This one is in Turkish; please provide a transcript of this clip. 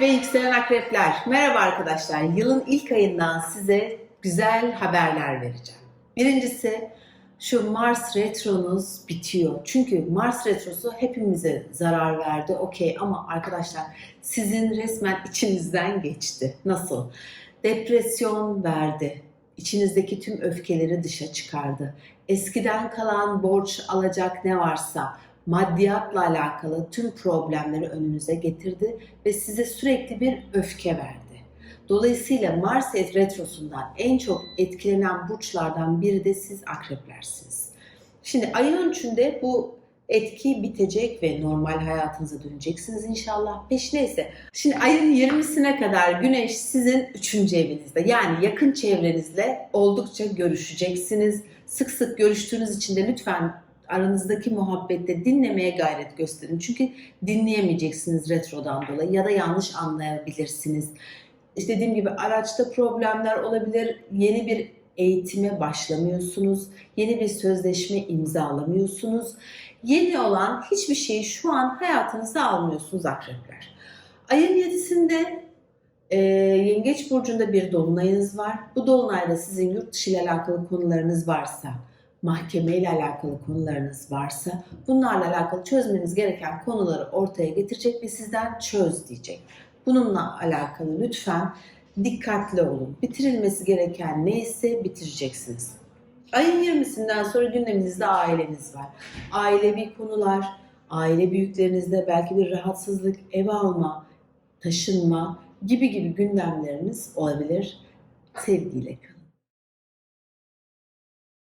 ve yükselen akrepler. Merhaba arkadaşlar. Yılın ilk ayından size güzel haberler vereceğim. Birincisi şu Mars retronuz bitiyor. Çünkü Mars retrosu hepimize zarar verdi. Okey ama arkadaşlar sizin resmen içinizden geçti. Nasıl? Depresyon verdi. İçinizdeki tüm öfkeleri dışa çıkardı. Eskiden kalan borç alacak ne varsa maddiyatla alakalı tüm problemleri önünüze getirdi ve size sürekli bir öfke verdi. Dolayısıyla Mars retrosundan en çok etkilenen burçlardan biri de siz akreplersiniz. Şimdi ayın üçünde bu etki bitecek ve normal hayatınıza döneceksiniz inşallah. Peşine ise şimdi ayın 20'sine kadar güneş sizin 3. evinizde. Yani yakın çevrenizle oldukça görüşeceksiniz. Sık sık görüştüğünüz için de lütfen aranızdaki muhabbette dinlemeye gayret gösterin. Çünkü dinleyemeyeceksiniz retrodan dolayı ya da yanlış anlayabilirsiniz. İşte dediğim gibi araçta problemler olabilir. Yeni bir eğitime başlamıyorsunuz. Yeni bir sözleşme imzalamıyorsunuz. Yeni olan hiçbir şeyi şu an hayatınıza almıyorsunuz akrepler. Ayın 7'sinde e, Yengeç Burcu'nda bir dolunayınız var. Bu dolunayda sizin yurt dışı ile alakalı konularınız varsa, mahkeme ile alakalı konularınız varsa bunlarla alakalı çözmeniz gereken konuları ortaya getirecek ve sizden çöz diyecek. Bununla alakalı lütfen dikkatli olun. Bitirilmesi gereken neyse bitireceksiniz. Ayın 20'sinden sonra gündeminizde aileniz var. Ailevi konular, aile büyüklerinizde belki bir rahatsızlık, ev alma, taşınma gibi gibi gündemleriniz olabilir. Sevgiyle kalın.